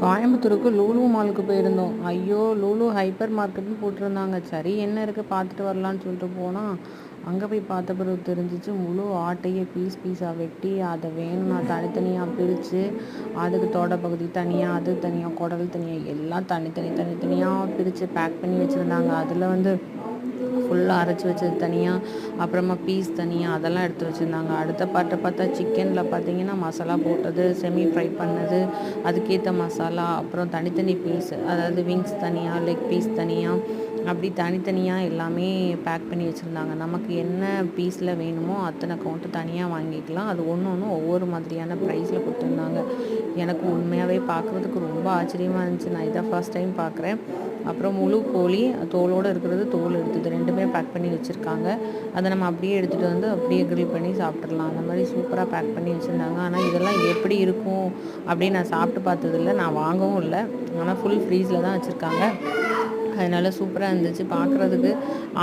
கோயம்புத்தூருக்கு லூலு மாலுக்கு போயிருந்தோம். ஐயோ லூலு ஹைப்பர் மார்க்கெட்னு போட்டிருந்தாங்க. சரி என்ன இருக்குது பார்த்துட்டு வரலான்னு சொல்லிட்டு போனால் அங்கே போய் பார்த்த பிறகு தெரிஞ்சிச்சு முழு ஆட்டையே பீஸ் பீஸாக வெட்டி அதை வேணும்னா தனித்தனியாக பிரித்து அதுக்கு தோட பகுதி தனியாக அது தனியாக குடல் தனியாக எல்லாம் தனித்தனி தனித்தனியாக பிரித்து பேக் பண்ணி வச்சுருந்தாங்க. அதில் வந்து ஃபுல்லாக அரைச்சி வச்சது தனியாக அப்புறமா பீஸ் தனியாக அதெல்லாம் எடுத்து வச்சுருந்தாங்க. அடுத்த பாட்டை பார்த்தா சிக்கனில் பார்த்தீங்கன்னா மசாலா போட்டது செமி ஃப்ரை பண்ணது அதுக்கேற்ற மசாலா அப்புறம் தனித்தனி பீஸ் அதாவது விங்ஸ் தனியாக லெக் பீஸ் தனியாக அப்படி தனித்தனியாக எல்லாமே பேக் பண்ணி வச்சுருந்தாங்க. நமக்கு என்ன பீஸில் வேணுமோ அத்தனை கவுண்ட்டு தனியாக வாங்கிக்கலாம். அது ஒன்று ஒன்று ஒவ்வொரு மாதிரியான ப்ரைஸில் கொடுத்துருந்தாங்க. எனக்கு உண்மையாகவே பார்க்குறதுக்கு ரொம்ப ஆச்சரியமாக இருந்துச்சு. நான் இதான் ஃபர்ஸ்ட் டைம் பார்க்குறேன். அப்புறம் முழு கோழி தோலோடு இருக்கிறது தோல் எடுத்தது. ரெண்டுமே பேக் பண்ணி வச்சுருக்காங்க. அதை நம்ம அப்படியே எடுத்துகிட்டு வந்து அப்படியே கிரில் பண்ணி சாப்பிட்றலாம் அந்த மாதிரி சூப்பராக பேக் பண்ணி வச்சுருந்தாங்க. ஆனால் இதெல்லாம் எப்படி இருக்கும் அப்படின்னு நான் சாப்பிட்டு பார்த்ததில்ல. நான் வாங்கவும் இல்லை. ஆனால் ஃபுல் ஃப்ரீஸில் தான் வச்சுருக்காங்க. அதனால் சூப்பராக இருந்துச்சு. பார்க்குறதுக்கு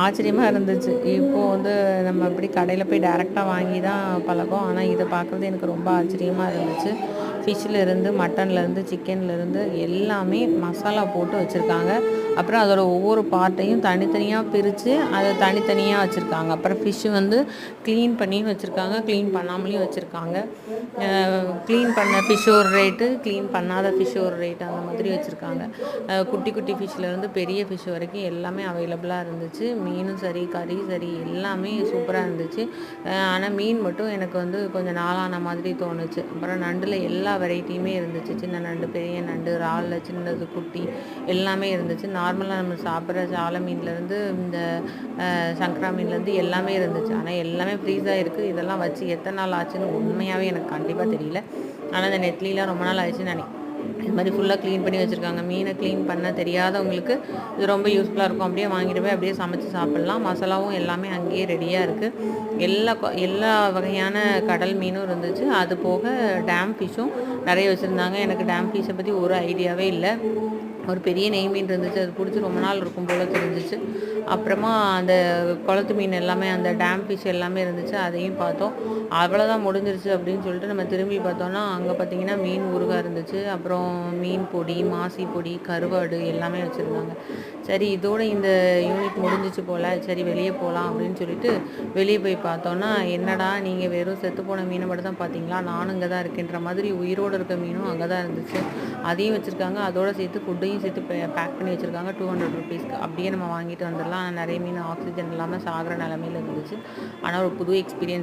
ஆச்சரியமாக இருந்துச்சு. இப்போது வந்து நம்ம அப்படி கடையில் போய் டேரெக்டாக வாங்கி தான் பழக்கம். ஆனால் இதை பார்க்குறது எனக்கு ரொம்ப ஆச்சரியமாக இருந்துச்சு. ஃபிஷ்ஷில் இருந்து மட்டன்லேருந்து சிக்கன்லேருந்து எல்லாமே மசாலா போட்டு வச்சுருக்காங்க. அப்புறம் அதோட ஒவ்வொரு பார்ட்டையும் தனித்தனியாக பிரித்து அதை தனித்தனியாக வச்சுருக்காங்க. அப்புறம் ஃபிஷ்ஷு வந்து க்ளீன் பண்ணியும் வச்சுருக்காங்க க்ளீன் பண்ணாமலேயும் வச்சுருக்காங்க. க்ளீன் பண்ண ஃபிஷ் ஒரு ரேட்டு க்ளீன் பண்ணாத ஃபிஷ் ஒரு ரேட்டு அந்த மாதிரி வச்சுருக்காங்க. குட்டி குட்டி ஃபிஷ்லேருந்து பெரிய ஃபிஷ் வரைக்கும் எல்லாமே அவைலபிளாக இருந்துச்சு. மீனும் சரி கறி சரி எல்லாமே சூப்பராக இருந்துச்சு. ஆனால் மீன் மட்டும் எனக்கு வந்து கொஞ்சம் நாளான மாதிரி தோணுச்சு. அப்புறம் நண்டில் எல்லா வெரைட்டியுமே இருந்துச்சு. சின்ன நண்டு பெரிய நண்டு இறாலில் சின்னது குட்டி எல்லாமே இருந்துச்சு. நார்மலாக நம்ம சாப்பிட்ற சால மீன்லேருந்து இந்த சங்கரா மீன்லேருந்து எல்லாமே இருந்துச்சு. ஆனால் எல்லாமே ஃப்ரீஸாக இருக்குது இதெல்லாம் வச்சு எத்தனை நாள் ஆச்சுன்னு உண்மையாகவே எனக்கு கண்டிப்பாக தெரியல. ஆனால் இந்த நெத்லிலாம் ரொம்ப நாள் ஆயிடுச்சுன்னு நினைக்கிறேன். இது மாதிரி ஃபுல்லாக க்ளீன் பண்ணி வச்சுருக்காங்க. மீனை க்ளீன் பண்ண தெரியாதவங்களுக்கு இது ரொம்ப யூஸ்ஃபுல்லாக இருக்கும். அப்படியே வாங்கிட்டு போய் அப்படியே சமைச்சு சாப்பிட்லாம். மசாலாவும் எல்லாமே அங்கேயே ரெடியாக இருக்குது எல்லா எல்லா வகையான கடல் மீனும் இருந்துச்சு. அது போக டேம் ஃபிஷ்ஷும் நிறைய வச்சுருந்தாங்க. எனக்கு டேம் ஃபிஷ்ஷை பற்றி ஒரு ஐடியாவே இல்லை. ஒரு பெரிய நெய் மீன் இருந்துச்சு அது பிடிச்சி ரொம்ப நாள் இருக்கும் போல் தெரிஞ்சிச்சு. அப்புறமா அந்த குளத்து மீன் எல்லாமே அந்த டேம் ஃபிஷ் எல்லாமே இருந்துச்சு அதையும் பார்த்தோம். அவ்வளோதான் முடிஞ்சிருச்சு அப்படின்னு சொல்லிட்டு நம்ம திரும்பி பார்த்தோன்னா அங்கே பார்த்தீங்கன்னா மீன் ஊறுகாய் இருந்துச்சு அப்புறம் மீன் பொடி மாசி பொடி கருவாடு எல்லாமே வச்சுருந்தாங்க. சரி இதோட இந்த யூனிட் முடிஞ்சிச்சு போல் சரி வெளியே போகலாம் அப்படின்னு சொல்லிட்டு வெளியே போய் பார்த்தோன்னா என்னடா நீங்கள் வெறும் செத்து போன மீனை மட்டும் தான் பார்த்தீங்களா? நானும் இங்கே தான் இருக்கேன்ற மாதிரி உயிரோடு இருக்க மீனும் அங்கே தான் இருந்துச்சு. அதையும் வச்சுருக்காங்க. அதோட சேர்த்து ஃபுட்டையும் சேர்த்து பேக் பண்ணி வச்சுருக்காங்க. டூ ஹண்ட்ரட் ருபீஸ்க்கு அப்படியே நம்ம வாங்கிட்டு வந்துடலாம். ஆனால் நிறைய மீன் ஆக்சிஜன் இல்லாமல் சாகிற நிலமையில இருந்துச்சு. ஆனால் ஒரு புது எக்ஸ்பீரியன்ஸ்